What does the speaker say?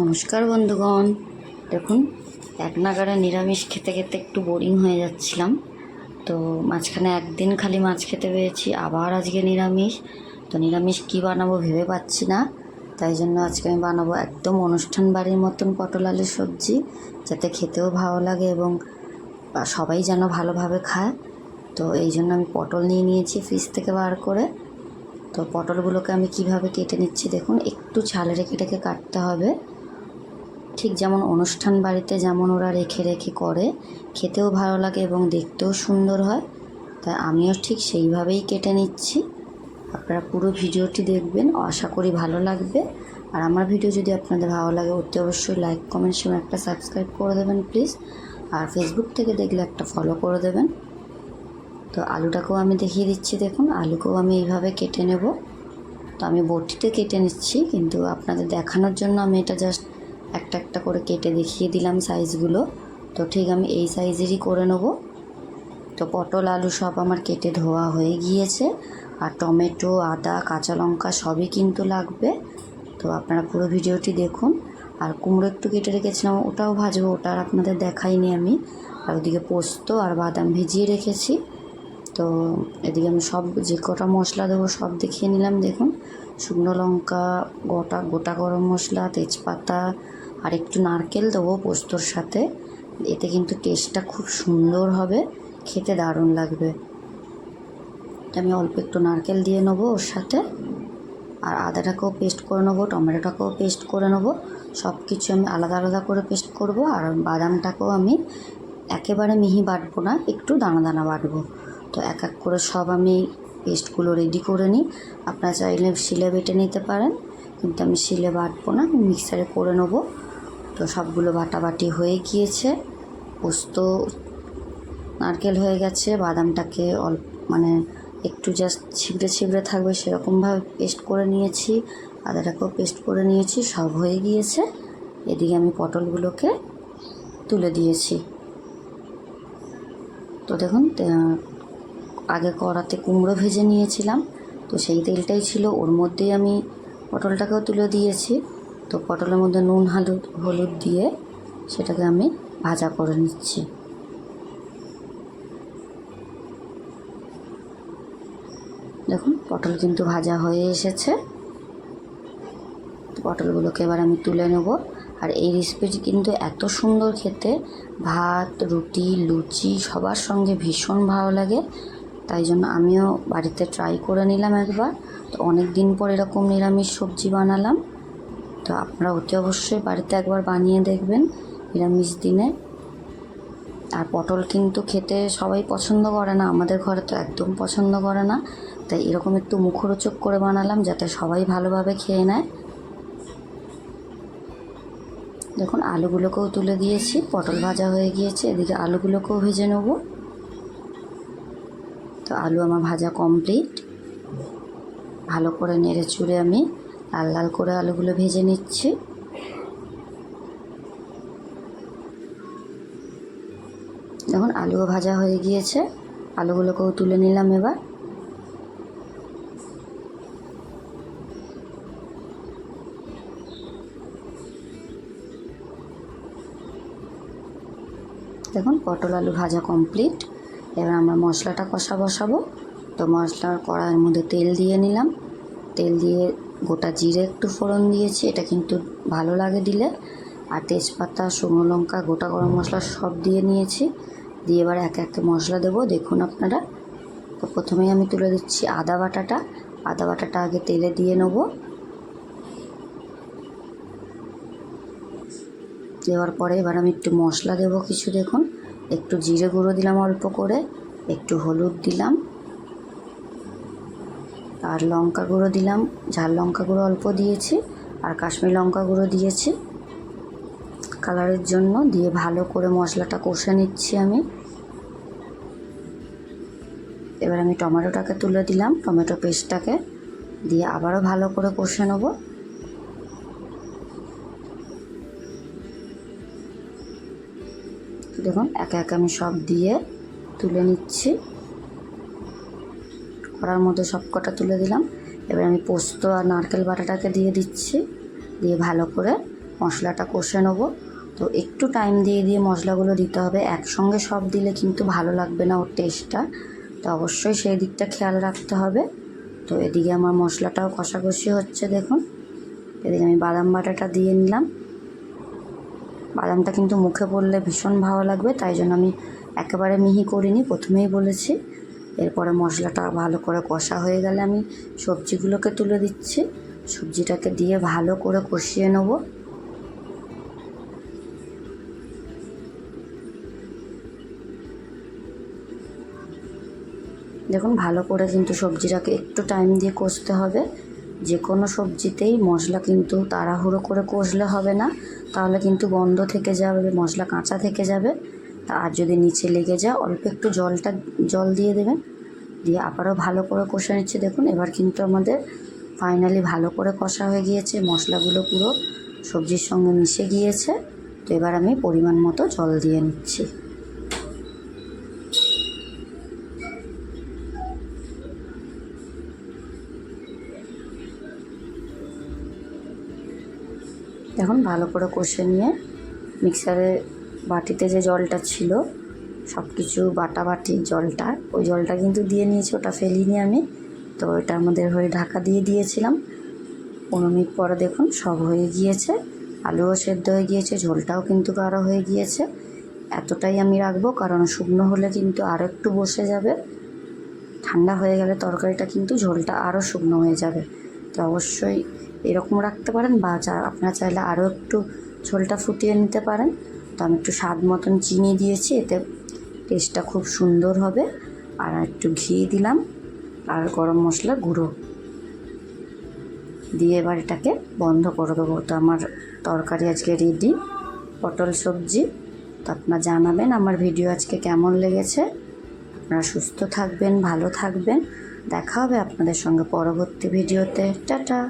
নমস্কার বন্ধুগণ। দেখুন এক নাগারে নিরামিষ খেতে খেতে একটু বোরিং হয়ে যাচ্ছিলাম। তো মাঝখানে একদিন খালি মাছ খেতে পেয়েছি আবার আজকে নিরামিষ। তো নিরামিষ কী বানাবো ভেবে পাচ্ছি না। তাই জন্য আজকে আমি বানাবো একদম অনুষ্ঠান বাড়ির মতন পটল আলুর সবজি, যাতে খেতেও ভালো লাগে এবং সবাই যেন ভালোভাবে খায়। তো এই জন্য আমি পটল নিয়ে নিয়েছি ফ্রিজ থেকে বার করে। তো পটলগুলোকে আমি কীভাবে কেটে নিচ্ছি দেখুন, একটু ছালে রেখে রেখে কাটতে হবে। ঠিক যেমন অনুষ্ঠান বাড়িতে যেমন ওরা রেখে রেখে করে, খেতেও ভালো লাগে এবং দেখতেও সুন্দর হয়। তাই আমিও ঠিক সেইভাবেই কেটে নিচ্ছি। আপনারা পুরো ভিডিওটি দেখবেন, আশা করি ভালো লাগবে। আর আমার ভিডিও যদি আপনাদের ভালো লাগে, অতি অবশ্যই লাইক কমেন্ট এবং একটা সাবস্ক্রাইব করে দেবেন প্লিজ আর ফেসবুক থেকে দেখলে একটা ফলো করে দেবেন। তো আলুটাকেও আমি দেখিয়ে দিচ্ছি, দেখুন, আলুকেও আমি এইভাবে কেটে নেব। তো আমি বটিতে কেটে নিচ্ছি, কিন্তু আপনাদের দেখানোর জন্য আমি এটা জাস্ট একটা একটা করে কেটে দেখিয়ে দিলাম সাইজগুলো তো ঠিক আমি এই সাইজেরই করে নেব। তো পটল, আলু সব আমার কেটে ধোয়া হয়ে গিয়েছে। আর টমেটো, আদা, কাঁচা লঙ্কা সবই কিন্তু লাগবে। তো আপনারা পুরো ভিডিওটি দেখুন। আর কুমড়ো একটু কেটে রেখেছিলাম, ওটাও ভাজবো, ওটা আর আপনাদের দেখাইনি আমি। আর ওদিকে পোস্ত আর বাদাম ভিজিয়ে রেখেছি। তো এদিকে আমি সব, যে কটা মশলা দেবো সব দেখিয়ে নিলাম, দেখুন। শুকনো লঙ্কা, গোটা গোটা গরম মশলা, তেজপাতা আর একটু নারকেল দেবো পোস্তর সাথে। এতে কিন্তু টেস্টটা খুব সুন্দর হবে, খেতে দারুণ লাগবে। আমি অল্প একটু নারকেল দিয়ে নেব ওর সাথে। আর আদাটাকেও পেস্ট করে নেব, টমেটোটাকেও পেস্ট করে নেব। সব কিছু আমি আলাদা আলাদা করে পেস্ট করব, আর বাদামটাকেও আমি একেবারে মিহি বাটবো না, একটু দানা দানা বাটবো। তো এক এক করে সব আমি পেস্টগুলো রেডি করে নিই। আপনারা চাইলে শিলে বেটে নিতে পারেন, কিন্তু আমি শিলে বাটবো না মিক্সারে করে নেব। তো সবগুলো বাটাবাটি হয়ে গিয়েছে। পোস্ত নারকেল হয়ে গেছে। বাদামটাকে অল্প মানে একটু জাস্ট ছিবড়ে ছিবড়ে থাকবে সেরকমভাবে পেস্ট করে নিয়েছি। আদাটাকেও পেস্ট করে নিয়েছি, সব হয়ে গিয়েছে। এদিকে আমি পটলগুলোকে তুলে দিয়েছি। তো দেখুন আগে কড়াতে কুমড়ো ভেজে নিয়েছিলাম। তো সেই তেলটাই ছিল, ওর মধ্যেই আমি পটলটাকেও তুলে দিয়েছি। তো পটলের মধ্যে নুন হলুদ হলুদ দিয়ে সেটাকে আমি ভাজা করে নিচ্ছি। দেখুন, পটল কিন্তু ভাজা হয়ে এসেছে। পটলগুলোকে এবার আমি তুলে নেব। আর এই রেসিপিটি কিন্তু এত সুন্দর খেতে। ভাত, রুটি, লুচি সবার সঙ্গে ভীষণ ভালো লাগে। তাই জন্য আমিও বাড়িতে ট্রাই করে নিলাম একবার। তো অনেক দিন পর এরকম নিরামিষ সবজি বানালাম। তো আপনারা অতি অবশ্যই বাড়িতে একবার বানিয়ে দেখবেন নিরামিষ দিনে। আর পটল কিন্তু খেতে সবাই পছন্দ করে না, আমাদের ঘরে তো একদম পছন্দ করে না। তাই এরকম একটু মুখরোচক করে বানালাম যাতে সবাই ভালোভাবে খেয়ে নেয়। দেখুন, আলুগুলোকেও তুলে দিয়েছি, পটল ভাজা হয়ে গিয়েছে, এদিকে আলুগুলোকেও ভেজে নেব। তো আলু আমার ভাজা কমপ্লিট। ভালো করে নেড়ে চুড়ে আমি লাল লাল করে আলুগুলো ভেজে নিচ্ছি। দেখুন, আলুও ভাজা হয়ে গিয়েছে। আলুগুলোকেও তুলে নিলাম এবার। দেখুন, পটল আলু ভাজা কমপ্লিট। এবার আমরা মশলাটা কষা বসাবো। তো মশলার কড়াইয়ের মধ্যে তেল দিয়ে নিলাম। তেল দিয়ে গোটা জিরে একটু ফোড়ন দিয়েছি, এটা কিন্তু ভালো লাগে দিলে। আর তেজপাতা, শুকনো লঙ্কা, গোটা গরম মশলা সব দিয়ে নিয়েছি। দিয়ে এবার এক এক মশলা দেবো। দেখুন আপনারা, তো প্রথমেই আমি তুলে দিচ্ছি আদা বাটাটা। আদা বাটাটা আগে তেলে দিয়ে নেব। দেওয়ার পরে এবার আমি একটু মশলা দেবো কিছু, দেখুন। একটু জিরে গুঁড়ো দিলাম অল্প করে, একটু হলুদ দিলাম। আর লঙ্কা গুঁড়ো দিলাম। ঝাল লঙ্কা গুঁড়ো অল্প দিয়েছি, আর কাশ্মীর লঙ্কা গুঁড়ো দিয়েছি। কালারের জন্য দিয়ে ভালো করে মশলাটা কষে নিচ্ছি আমি। এবার আমি টমেটোটাকে তুলে দিলাম, টমেটো পেস্টটাকে। দিয়ে আবারও ভালো করে কষে নেব। দেখুন, একে একে আমি সব দিয়ে তুলে নিচ্ছি। কড়ার মধ্যে সব কটা তুলে দিলাম। এবার আমি পোস্ত আর নারকেল বাটাটাকে দিয়ে দিচ্ছি। দিয়ে ভালো করে মশলাটা কষে নেব। তো একটু টাইম দিয়ে দিয়ে মশলাগুলো দিতে হবে। একসঙ্গে সব দিলে কিন্তু ভালো লাগবে না ওর টেস্টটা তো অবশ্যই সেই দিকটা খেয়াল রাখতে হবে। তো এদিকে আমার মশলাটাও কষাকষি হচ্ছে, দেখুন। এদিকে আমি বাদাম বাটাটা দিয়ে নিলাম। বাদামটা কিন্তু মুখে পড়লে ভীষণ ভালো লাগবে, তাই জন্য আমি একেবারে মিহি করিনি, প্রথমেই বলেছি। এরপরে মশলাটা ভালো করে কষা হয়ে গেলে আমি সবজিগুলোকে তুলে দিচ্ছি। সবজিটাকে দিয়ে ভালো করে কষিয়ে নেব। দেখুন, ভালো করে কিন্তু সবজিটাকে একটু টাইম দিয়ে কষতে হবে। যে কোনো সবজিতেই মশলা কিন্তু তাড়াহুড়ো করে কষলে হবে না। তাহলে কিন্তু গন্ধ থেকে যাবে, মশলা কাঁচা থেকে যাবে। আর যদি নিচে লেগে যায়, অল্প একটু জলটা, জল দিয়ে দেবেন। দিয়ে আবারও ভালো করে কষে নিচ্ছে। দেখুন, এবার কিন্তু আমাদের ফাইনালি ভালো করে কষা হয়ে গিয়েছে। মশলাগুলো পুরো সবজির সঙ্গে মিশে গিয়েছে। তো এবার আমি পরিমাণ মতো জল দিয়ে নিচ্ছি। এখন ভালো করে কষে নিয়ে মিক্সারে বাটিতে যে জলটা ছিল সব কিছু বাটা বাটি জলটা, ওই জলটা কিন্তু দিয়ে নিয়েছি, ওটা ফেলিনি আমি। তো এটা আমাদের হয়ে ঢাকা দিয়ে দিয়েছিলাম। পনেরো মিনিট পরে দেখুন সব হয়ে গিয়েছে, আলুও সেদ্ধ হয়ে গিয়েছে, ঝোলটাও কিন্তু গাঢ় হয়ে গিয়েছে। এতটাই আমি রাখব, কারণ শুকনো হলে কিন্তু আরও একটু বসে যাবে। ঠান্ডা হয়ে গেলে তরকারিটা কিন্তু ঝোলটা আরও শুকনো হয়ে যাবে। তো অবশ্যই এরকম রাখতে পারেন, বা আপনারা চাইলে আরও একটু ঝোলটা ফুটিয়ে নিতে পারেন। তো আমি একটু স্বাদ মতন চিনি দিয়েছি, এতে টেস্টটা খুব সুন্দর হবে। আর একটু ঘি দিলাম, আর গরম মশলা গুঁড়ো। দিয়ে এবার এটাকে বন্ধ করে দেবো। তো আমার তরকারি আজকে রেডি পটল সবজি। তো আপনারা জানাবেন আমার ভিডিও আজকে কেমন লেগেছে। আপনারা সুস্থ থাকবেন, ভালো থাকবেন। দেখা হবে আপনাদের সঙ্গে পরবর্তী ভিডিওতে টাটা!